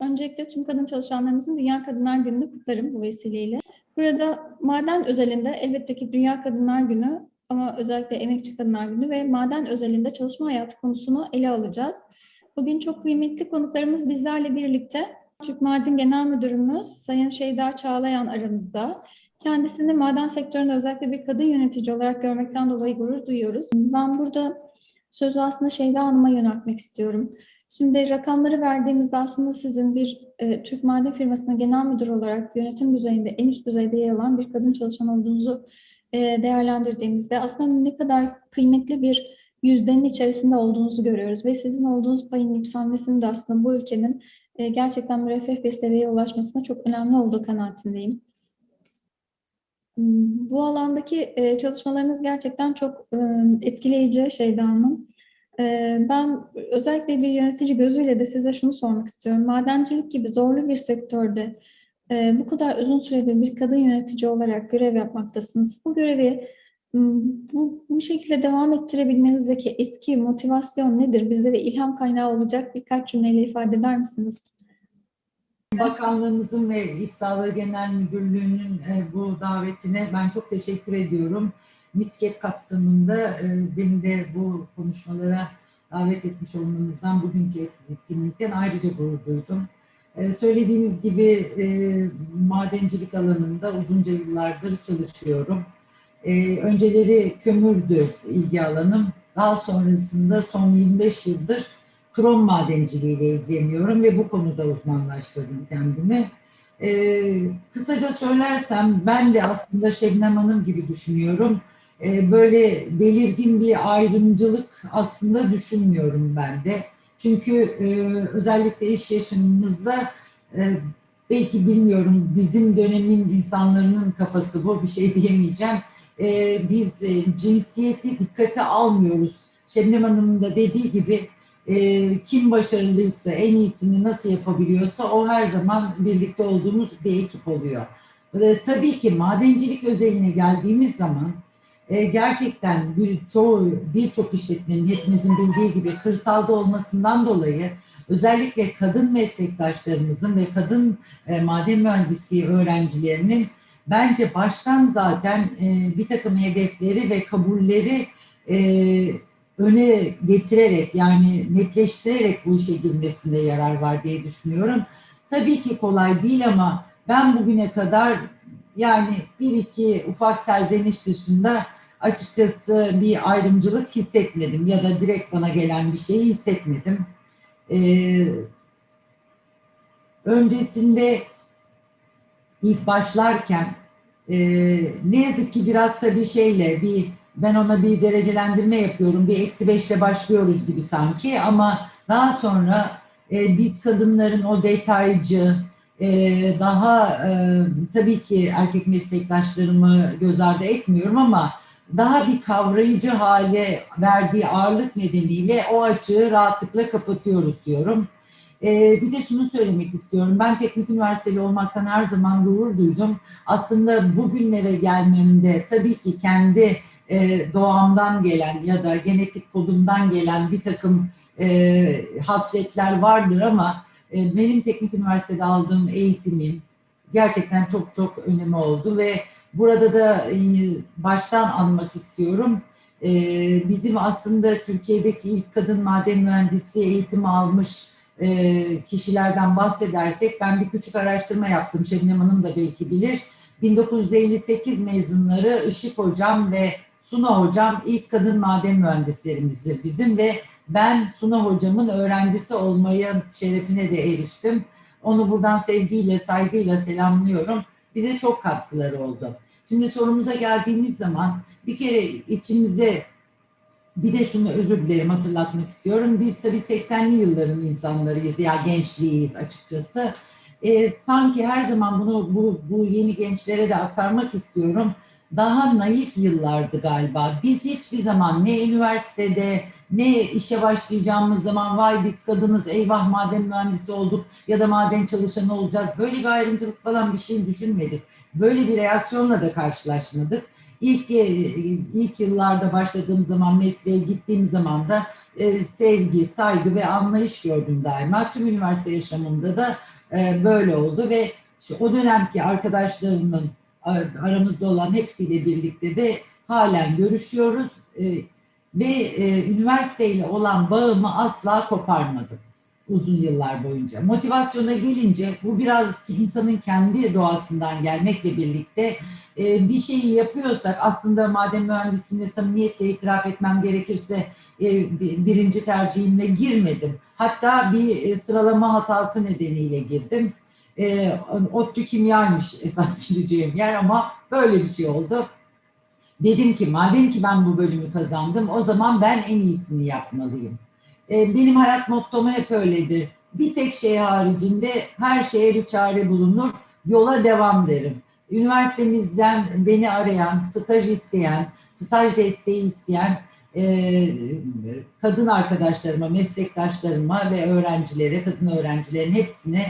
Öncelikle tüm kadın çalışanlarımızın Dünya Kadınlar Günü'nü kutlarım bu vesileyle. Burada maden özelinde elbette ki Dünya Kadınlar Günü ama özellikle Emekçi Kadınlar Günü ve maden özelinde çalışma hayatı konusunu ele alacağız. Bugün çok kıymetli konuklarımız bizlerle birlikte. Türk Maden Genel Müdürümüz Sayın Şeyda Çağlayan aramızda. Kendisini maden sektöründe özellikle bir kadın yönetici olarak görmekten dolayı gurur duyuyoruz. Ben burada sözü aslında Şeyda Hanım'a yöneltmek istiyorum. Şimdi rakamları verdiğimizde aslında sizin bir e, Türk maden firmasına genel müdür olarak yönetim düzeyinde en üst düzeyde yer alan bir kadın çalışan olduğunuzu e, değerlendirdiğimizde aslında ne kadar kıymetli bir yüzdenin içerisinde olduğunuzu görüyoruz ve sizin olduğunuz payın yükselmesinin de aslında bu ülkenin e, gerçekten müreffeh bir seviyeye ulaşmasına çok önemli olduğu kanaatindeyim. Hmm, Bu alandaki e, çalışmalarınız gerçekten çok e, etkileyici Şeyda Hanım. Ee, Ben özellikle bir yönetici gözüyle de size şunu sormak istiyorum. Madencilik gibi zorlu bir sektörde e, bu kadar uzun süredir bir kadın yönetici olarak görev yapmaktasınız. Bu görevi bu, bu şekilde devam ettirebilmenizdeki etki, motivasyon nedir? Bizlere ilham kaynağı olacak birkaç cümleyle ifade eder misiniz? Bakanlığımızın ve İş Sağlığı Genel Müdürlüğü'nün e, bu davetine ben çok teşekkür ediyorum. Misket kapsamında e, beni de bu konuşmalara davet etmiş olmanızdan, bugünkü etkinlikten ayrıca gurur duydum. E, Söylediğiniz gibi madencilik alanında uzunca yıllardır çalışıyorum. E, Önceleri kömürdü ilgi alanım. Daha sonrasında son 25 yıldır krom madenciliğiyle ilgileniyorum ve bu konuda uzmanlaştırdım kendimi. Ee, kısaca söylersem ben de aslında Şebnem Hanım gibi düşünüyorum. Ee, böyle belirgin bir ayrımcılık aslında düşünmüyorum ben de. Çünkü e, özellikle iş yaşamımızda e, belki bilmiyorum bizim dönemin insanların kafası bu bir şey diyemeyeceğim. Ee, biz e, cinsiyeti dikkate almıyoruz. Şebnem Hanım'ın da dediği gibi e, kim başarılıysa, en iyisini nasıl yapabiliyorsa o her zaman birlikte olduğumuz bir ekip oluyor. Ve tabii ki madencilik özeline geldiğimiz zaman e, gerçekten bir çoğu birçok işletmenin hepimizin bildiği gibi kırsalda olmasından dolayı özellikle kadın meslektaşlarımızın ve kadın e, maden mühendisliği öğrencilerinin bence baştan zaten e, bir takım hedefleri ve kabulleri e, öne getirerek yani netleştirerek bu işe girmesinde yarar var diye düşünüyorum. Tabii ki kolay değil ama ben bugüne kadar yani bir iki ufak serzeniş dışında açıkçası bir ayrımcılık hissetmedim ya da direkt bana gelen bir şeyi hissetmedim. Ee, öncesinde ilk başlarken e, ne yazık ki biraz tabii şeyle bir ben ona bir derecelendirme yapıyorum. Bir eksi beşle başlıyoruz gibi sanki ama daha sonra e, biz kadınların o detaycı, e, daha e, tabii ki erkek meslektaşlarımı göz ardı etmiyorum ama daha bir kavrayıcı hale verdiği ağırlık nedeniyle o açığı rahatlıkla kapatıyoruz diyorum. E, bir de şunu söylemek istiyorum. Ben teknik üniversiteli olmaktan her zaman gurur duydum. Aslında bugünlere gelmemde tabii ki kendi e, doğamdan gelen ya da genetik kodumdan gelen bir takım e, hasletler vardır ama e, benim teknik üniversitede aldığım eğitimin gerçekten çok çok önemi oldu ve burada da e, baştan anmak istiyorum. E, bizim aslında Türkiye'deki ilk kadın maden mühendisi eğitimi almış e, kişilerden bahsedersek ben bir küçük araştırma yaptım. Şebnem Hanım da belki bilir. 1958 mezunları Işık Hocam ve Suna Hocam ilk kadın maden mühendislerimizdir bizim ve ben Suna Hocam'ın öğrencisi olmayı şerefine de eriştim. Onu buradan sevgiyle, saygıyla selamlıyorum. Bize çok katkıları oldu. Şimdi sorumuza geldiğimiz zaman bir kere içimize bir de şunu özür dilerim hatırlatmak istiyorum. Biz tabii 80'li yılların insanlarıyız ya gençliğiyiz açıkçası. Ee, sanki her zaman bunu bu, bu yeni gençlere de aktarmak istiyorum daha naif yıllardı galiba. Biz hiçbir zaman ne üniversitede ne işe başlayacağımız zaman vay biz kadınız eyvah maden mühendisi olduk ya da maden çalışanı olacağız. Böyle bir ayrımcılık falan bir şey düşünmedik. Böyle bir reaksiyonla da karşılaşmadık. İlk, e, ilk yıllarda başladığım zaman mesleğe gittiğim zaman da e, sevgi, saygı ve anlayış gördüm daima. Tüm üniversite yaşamımda da e, böyle oldu ve şu, o dönemki arkadaşlarımın ar- aramızda olan hepsiyle birlikte de halen görüşüyoruz E, ve e, üniversiteyle olan bağımı asla koparmadım uzun yıllar boyunca. Motivasyona gelince bu biraz insanın kendi doğasından gelmekle birlikte e, bir şeyi yapıyorsak aslında maden mühendisliğine samimiyetle itiraf etmem gerekirse e, bi- birinci tercihimle girmedim. Hatta bir e, sıralama hatası nedeniyle girdim. E, ODTÜ kimyaymış esas gireceğim yer ama böyle bir şey oldu. Dedim ki madem ki ben bu bölümü kazandım o zaman ben en iyisini yapmalıyım. E, benim hayat mottom hep öyledir. Bir tek şey haricinde her şeye bir çare bulunur. Yola devam derim. Üniversitemizden beni arayan, staj isteyen, staj desteği isteyen e, kadın arkadaşlarıma, meslektaşlarıma ve öğrencilere, kadın öğrencilerin hepsine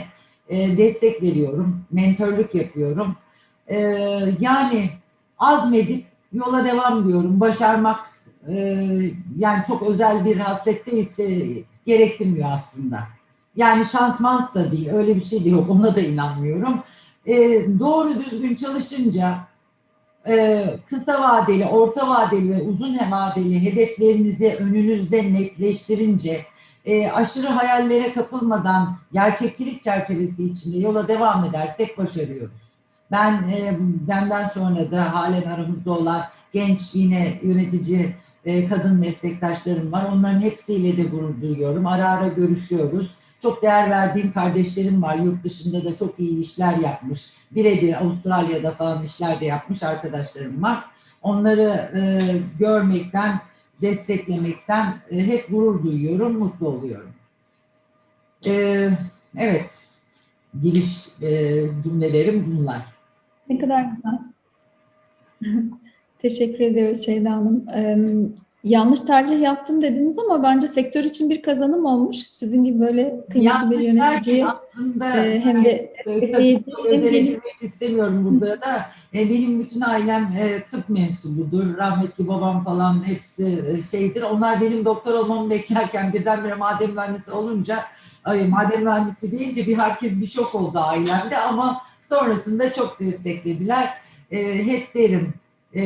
e, destek veriyorum. Mentorluk yapıyorum. Yani azmedip yola devam diyorum. Başarmak yani çok özel bir haslet değilse gerektirmiyor aslında. Yani şans mans da değil, öyle bir şey de yok, ona da inanmıyorum. E, doğru düzgün çalışınca e, kısa vadeli, orta vadeli ve uzun vadeli hedeflerinizi önünüzde netleştirince e, aşırı hayallere kapılmadan gerçekçilik çerçevesi içinde yola devam edersek başarıyoruz. Ben e, benden sonra da halen aramızda olan genç yine yönetici e, kadın meslektaşlarım var. Onların hepsiyle de gurur duyuyorum. Ara ara görüşüyoruz. Çok değer verdiğim kardeşlerim var. Yurt dışında da çok iyi işler yapmış. Birebir Avustralya'da falan işler de yapmış arkadaşlarım var. Onları e, görmekten, desteklemekten e, hep gurur duyuyorum, mutlu oluyorum. E, evet, giriş e, cümlelerim bunlar. Ne kadar güzel. Teşekkür ediyoruz Şeyda Hanım. Ee, yanlış tercih yaptım dediniz ama bence sektör için bir kazanım olmuş. Sizin gibi böyle kıymetli bir yöneticiyi aslında e, hem de e, hem özele gelip girmek istemiyorum burada da. E, benim bütün ailem e, tıp mensubudur. Rahmetli babam falan hepsi e, şeydir. Onlar benim doktor olmamı beklerken birdenbire maden mühendisi olunca ay, maden mühendisi deyince bir herkes bir şok oldu ailemde ama sonrasında çok desteklediler. E, hep derim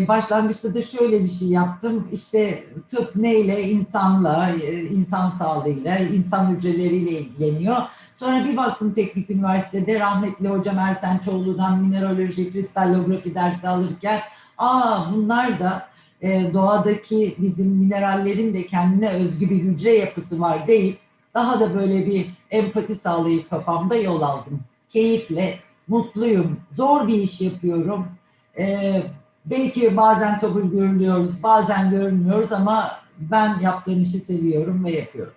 başlangıçta da şöyle bir şey yaptım. İşte tıp neyle? İnsanla, e, insan sağlığıyla, insan hücreleriyle ilgileniyor. Sonra bir baktım teknik üniversitede rahmetli hocam Ersen Çoğlu'dan mineraloji, kristallografi dersi alırken aa bunlar da e, doğadaki bizim minerallerin de kendine özgü bir hücre yapısı var deyip daha da böyle bir empati sağlayıp kafamda yol aldım. Keyifle, mutluyum, zor bir iş yapıyorum. E, belki bazen kabul görülüyoruz, bazen görünmüyoruz ama ben yaptığım işi seviyorum ve yapıyorum.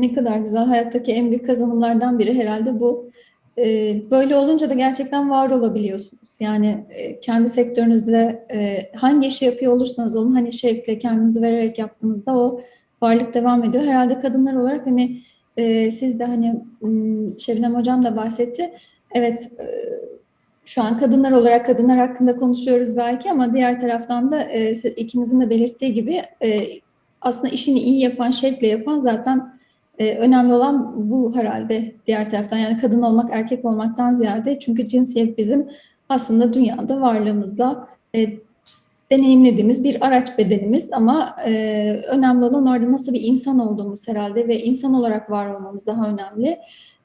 ne kadar güzel. Hayattaki en büyük kazanımlardan biri herhalde bu. Ee, böyle olunca da gerçekten var olabiliyorsunuz. Yani e, kendi sektörünüzde e, hangi işi yapıyor olursanız olun hani şevkle kendinizi vererek yaptığınızda o varlık devam ediyor. Herhalde kadınlar olarak hani e, siz de hani m, Şebnem Hocam da bahsetti. Evet şu an kadınlar olarak kadınlar hakkında konuşuyoruz belki ama diğer taraftan da e, ikinizin de belirttiği gibi e, aslında işini iyi yapan, şevkle yapan zaten e, önemli olan bu herhalde diğer taraftan. Yani kadın olmak, erkek olmaktan ziyade çünkü cinsiyet bizim aslında dünyada varlığımızla e, deneyimlediğimiz bir araç bedenimiz ama e, önemli olan orada nasıl bir insan olduğumuz herhalde ve insan olarak var olmamız daha önemli.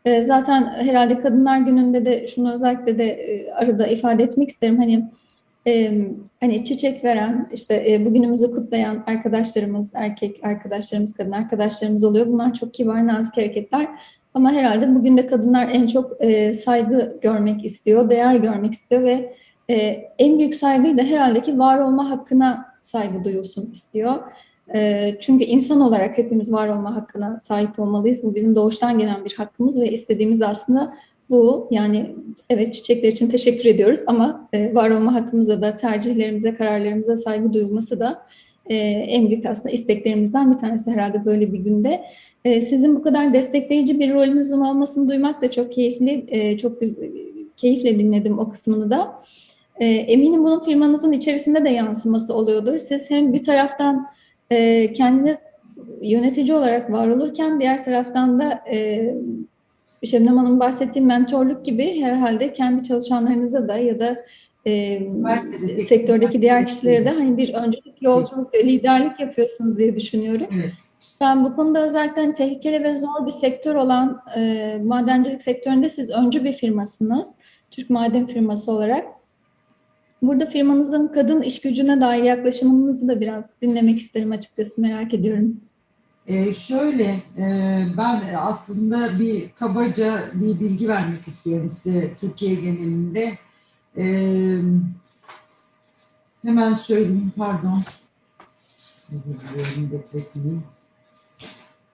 E, zaten herhalde Kadınlar Günü'nde de şunu özellikle de e, arada ifade etmek isterim. Hani e, hani çiçek veren, işte e, bugünümüzü kutlayan arkadaşlarımız, erkek arkadaşlarımız, kadın arkadaşlarımız oluyor. Bunlar çok kibar, nazik hareketler. Ama herhalde bugün de kadınlar en çok saygı görmek istiyor, değer görmek istiyor ve en büyük saygıyı da herhalde ki var olma hakkına saygı duyulsun istiyor. E, çünkü insan olarak hepimiz var olma hakkına sahip olmalıyız. Bu bizim doğuştan gelen bir hakkımız ve istediğimiz aslında bu. Yani evet çiçekler için teşekkür ediyoruz ama e, var olma hakkımıza da tercihlerimize, kararlarımıza saygı duyulması da e, en büyük aslında isteklerimizden bir tanesi herhalde böyle bir günde. E, sizin bu kadar destekleyici bir rolünüzün olmasını duymak da çok keyifli, çok keyifle dinledim o kısmını da. Eminim bunun firmanızın içerisinde de yansıması oluyordur. Siz hem bir taraftan e, kendiniz yönetici olarak var olurken diğer taraftan da e, Şebnem Hanım bahsettiği mentorluk gibi herhalde kendi çalışanlarınıza da ya da e, sektördeki diğer kişilere de hani bir öncelik yolculuk, liderlik yapıyorsunuz diye düşünüyorum. Evet. Ben bu konuda özellikle hani tehlikeli ve zor bir sektör olan e, madencilik sektöründe siz öncü bir firmasınız. Türk Maden firması olarak. Burada firmanızın kadın iş gücüne dair yaklaşımınızı da biraz dinlemek isterim açıkçası merak ediyorum. Ee, şöyle, e, ben aslında bir kabaca bir bilgi vermek istiyorum size Türkiye genelinde. Ee, hemen söyleyeyim, pardon.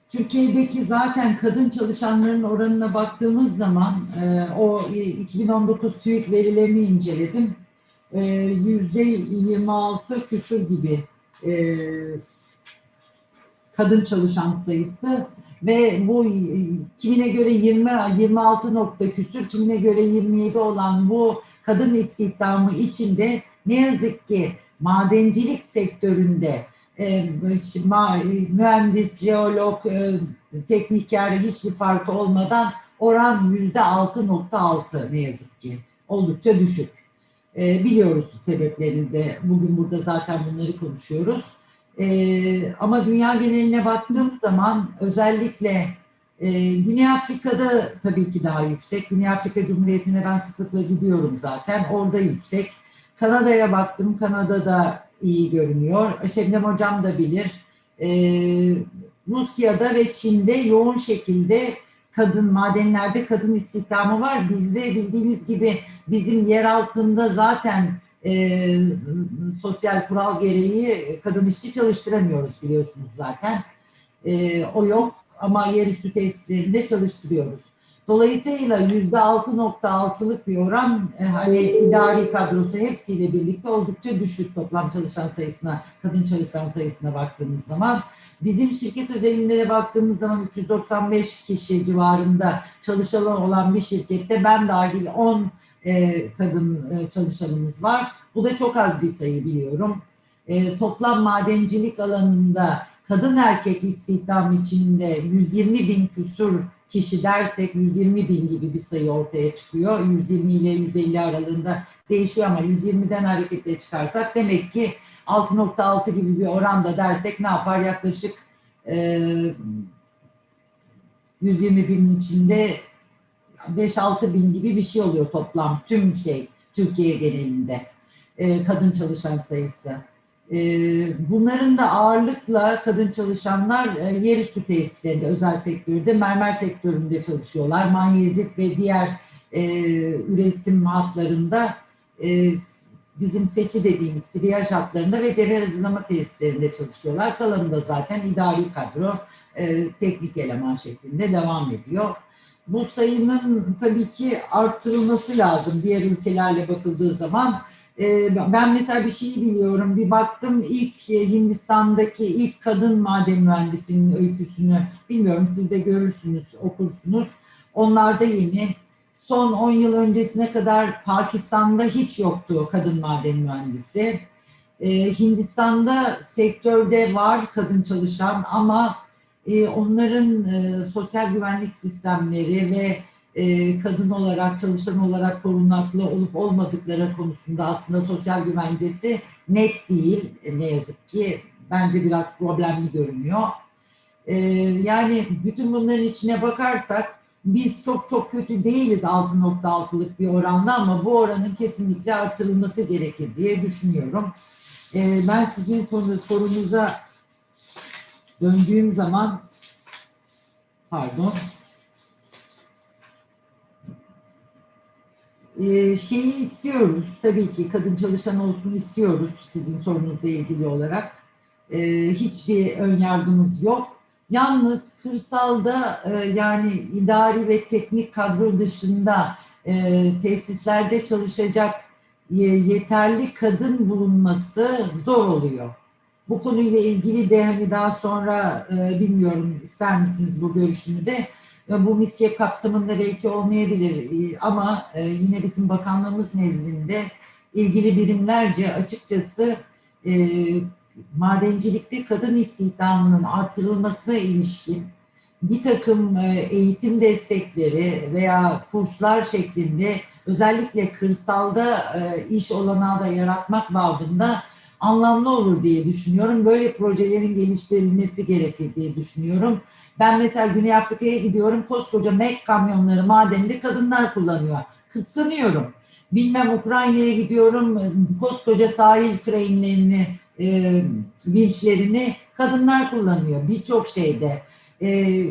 Türkiye'deki zaten kadın çalışanların oranına baktığımız zaman e, o 2019 TÜİK verilerini inceledim. E, Yüzde 26 küsur gibi e, kadın çalışan sayısı ve bu kimine göre 20 26 nokta küsür, kimine göre 27 olan bu kadın istihdamı içinde ne yazık ki madencilik sektöründe e, mühendis, jeolog, e, tekniker hiçbir farkı olmadan oran yüzde 6.6 ne yazık ki oldukça düşük. E, biliyoruz sebeplerini de bugün burada zaten bunları konuşuyoruz. Ee, ama dünya geneline baktığım zaman özellikle e, Güney Afrika'da tabii ki daha yüksek. Güney Afrika Cumhuriyeti'ne ben sıklıkla gidiyorum zaten. Orada yüksek. Kanada'ya baktım. Kanada'da iyi görünüyor. Şebnem Hocam da bilir. Ee, Rusya'da ve Çin'de yoğun şekilde kadın madenlerde kadın istihdamı var. Bizde bildiğiniz gibi bizim yer altında zaten e, sosyal kural gereği kadın işçi çalıştıramıyoruz biliyorsunuz zaten. E, o yok ama yerüstü tesislerinde çalıştırıyoruz. Dolayısıyla yüzde altı nokta altılık bir oran e, hani idari kadrosu hepsiyle birlikte oldukça düşük toplam çalışan sayısına, kadın çalışan sayısına baktığımız zaman. Bizim şirket özelinde de baktığımız zaman 395 kişi civarında çalışan olan bir şirkette ben dahil 10 e, kadın e, çalışanımız var. Bu da çok az bir sayı biliyorum. Toplam madencilik alanında kadın erkek istihdam içinde 120 bin küsur kişi dersek 120 bin gibi bir sayı ortaya çıkıyor. 120 ile 150 aralığında değişiyor ama 120'den hareketle çıkarsak demek ki 6.6 gibi bir oranda dersek ne yapar? Yaklaşık e, 120 binin içinde 5-6 bin gibi bir şey oluyor toplam tüm şey Türkiye genelinde e, kadın çalışan sayısı. E, bunların da ağırlıkla kadın çalışanlar e, yerüstü tesislerinde, özel sektörde, mermer sektöründe çalışıyorlar. Manyezit ve diğer e, üretim hatlarında e, bizim seçi dediğimiz triyaj hatlarında ve cevher hızlama tesislerinde çalışıyorlar. Kalanı da zaten idari kadro, teknik eleman şeklinde devam ediyor. Bu sayının tabii ki artırılması lazım diğer ülkelerle bakıldığı zaman. Ee, ben mesela bir şeyi biliyorum. Bir baktım ilk e, Hindistan'daki ilk kadın maden mühendisinin öyküsünü. Bilmiyorum siz de görürsünüz, okursunuz. Onlarda yeni son 10 yıl öncesine kadar Pakistan'da hiç yoktu kadın maden mühendisi. Ee, Hindistan'da sektörde var kadın çalışan ama e, onların e, sosyal güvenlik sistemleri ve e, kadın olarak, çalışan olarak korunaklı olup olmadıkları konusunda aslında sosyal güvencesi net değil e, ne yazık ki. Bence biraz problemli görünüyor. E, yani bütün bunların içine bakarsak biz çok çok kötü değiliz 6.6'lık bir oranda ama bu oranın kesinlikle artırılması gerekir diye düşünüyorum. Ben sizin konu sorunuza döndüğüm zaman pardon şeyi istiyoruz tabii ki kadın çalışan olsun istiyoruz sizin sorunuzla ilgili olarak. Ee, hiçbir ön yargımız yok. Yalnız kırsalda e, yani idari ve teknik kadro dışında e, tesislerde çalışacak yeterli kadın bulunması zor oluyor. Bu konuyla ilgili de hani daha sonra e, bilmiyorum ister misiniz bu görüşümü de bu misye kapsamında belki olmayabilir E, ama e, yine bizim bakanlığımız nezdinde ilgili birimlerce açıkçası e, madencilikte kadın istihdamının arttırılmasına ilişkin bir takım eğitim destekleri veya kurslar şeklinde özellikle kırsalda iş olanağı da yaratmak babında anlamlı olur diye düşünüyorum. Böyle projelerin geliştirilmesi gerekir diye düşünüyorum. Ben mesela Güney Afrika'ya gidiyorum. Koskoca Mac kamyonları madende kadınlar kullanıyor. Kıskanıyorum. Bilmem Ukrayna'ya gidiyorum. Koskoca sahil kreinlerini, e, vinçlerini kadınlar kullanıyor. Birçok şeyde. E,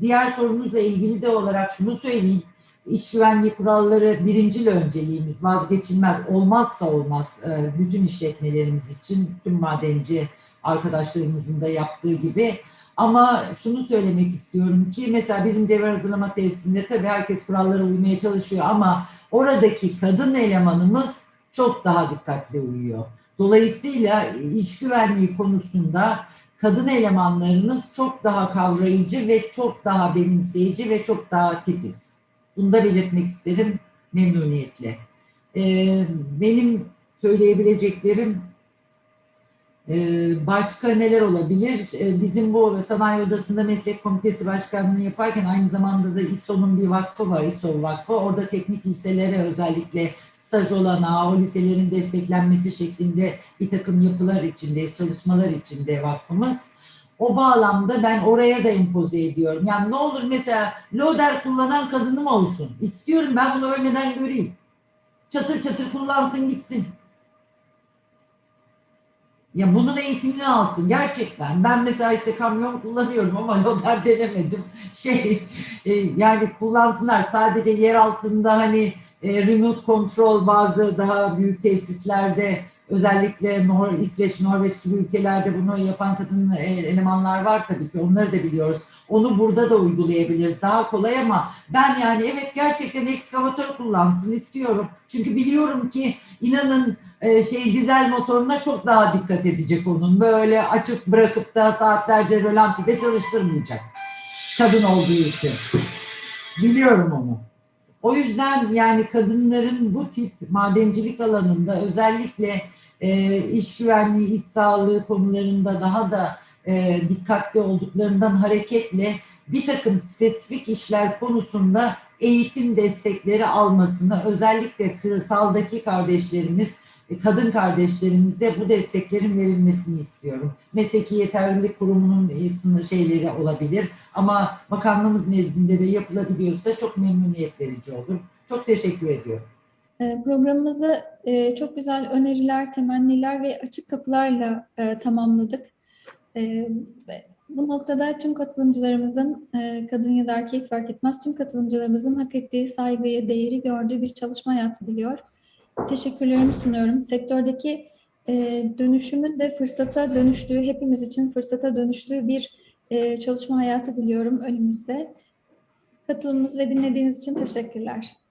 diğer sorunuzla ilgili de olarak şunu söyleyeyim. İş güvenliği kuralları birincil önceliğimiz vazgeçilmez olmazsa olmaz e, bütün işletmelerimiz için tüm madenci arkadaşlarımızın da yaptığı gibi ama şunu söylemek istiyorum ki mesela bizim cevher hazırlama tesisinde tabii herkes kurallara uymaya çalışıyor ama oradaki kadın elemanımız çok daha dikkatli uyuyor. Dolayısıyla iş güvenliği konusunda kadın elemanlarımız çok daha kavrayıcı ve çok daha benimseyici ve çok daha titiz. Bunu da belirtmek isterim memnuniyetle. Ee, benim söyleyebileceklerim e, başka neler olabilir? Ee, bizim bu sanayi odasında meslek komitesi başkanlığı yaparken aynı zamanda da İSO'nun bir vakfı var, İSO Vakfı. Orada teknik liselere özellikle staj olanağı, o liselerin desteklenmesi şeklinde bir takım yapılar içinde, çalışmalar içinde vakfımız. O bağlamda ben oraya da empoze ediyorum. Yani ne olur mesela loader kullanan kadınım olsun. İstiyorum ben bunu ölmeden göreyim. Çatır çatır kullansın gitsin. Ya bunun eğitimini alsın gerçekten. Ben mesela işte kamyon kullanıyorum ama loader denemedim. Şey e, yani kullansınlar sadece yer altında hani e, remote control bazı daha büyük tesislerde özellikle Nor İsveç, Norveç gibi ülkelerde bunu yapan kadın e, elemanlar var tabii ki onları da biliyoruz. Onu burada da uygulayabiliriz. Daha kolay ama ben yani evet gerçekten ekskavatör kullansın istiyorum. Çünkü biliyorum ki inanın e, şey dizel motoruna çok daha dikkat edecek onun. Böyle açıp bırakıp da saatlerce rölantide çalıştırmayacak. Kadın olduğu için. Biliyorum onu. O yüzden yani kadınların bu tip madencilik alanında özellikle e, iş güvenliği, iş sağlığı konularında daha da e, dikkatli olduklarından hareketle bir takım spesifik işler konusunda eğitim destekleri almasını özellikle kırsaldaki kardeşlerimiz, e, kadın kardeşlerimize bu desteklerin verilmesini istiyorum. Mesleki Yeterlilik Kurumu'nun e, şeyleri olabilir ama bakanlığımız nezdinde de yapılabiliyorsa çok memnuniyet verici olur. Çok teşekkür ediyorum. E, Programımızı e, çok güzel öneriler, temenniler ve açık kapılarla e, tamamladık. E, ve Bu noktada tüm katılımcılarımızın, e, kadın ya da erkek fark etmez, tüm katılımcılarımızın hak ettiği saygıyı, değeri gördüğü bir çalışma hayatı diliyor. Teşekkürlerimi sunuyorum. Sektördeki dönüşümün de fırsata dönüştüğü, hepimiz için fırsata dönüştüğü bir çalışma hayatı diliyorum önümüzde. Katılımınız ve dinlediğiniz için teşekkürler.